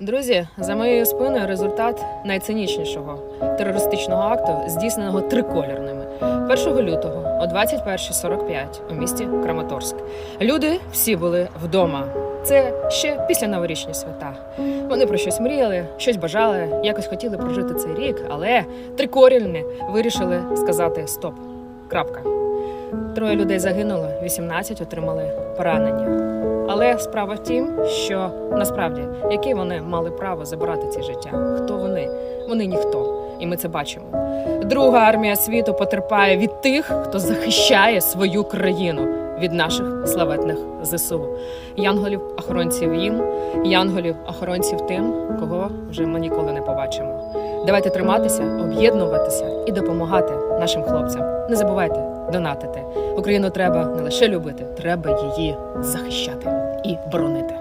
Друзі, за моєю спиною результат найцинічнішого терористичного акту, здійсненого триколірними 1 лютого о 21.45 у місті Краматорськ. Люди всі були вдома. Це ще після новорічні свята. Вони про щось мріяли, щось бажали, якось хотіли прожити цей рік, але трикорільні вирішили сказати стоп. Крапка. Троє людей загинуло, 18 отримали поранення. Але справа в тім, що насправді які вони мали право забирати ці життя? Хто вони? Вони ніхто, і ми це бачимо. Друга армія світу потерпає від тих, хто захищає свою країну від наших славетних ЗСУ. Янголів охоронців їм, янголів охоронців тим, кого вже ми ніколи не побачимо. Давайте триматися, об'єднуватися і допомагати нашим хлопцям. Не забувайте донатити. Україну треба не лише любити, треба її захищати і боронити.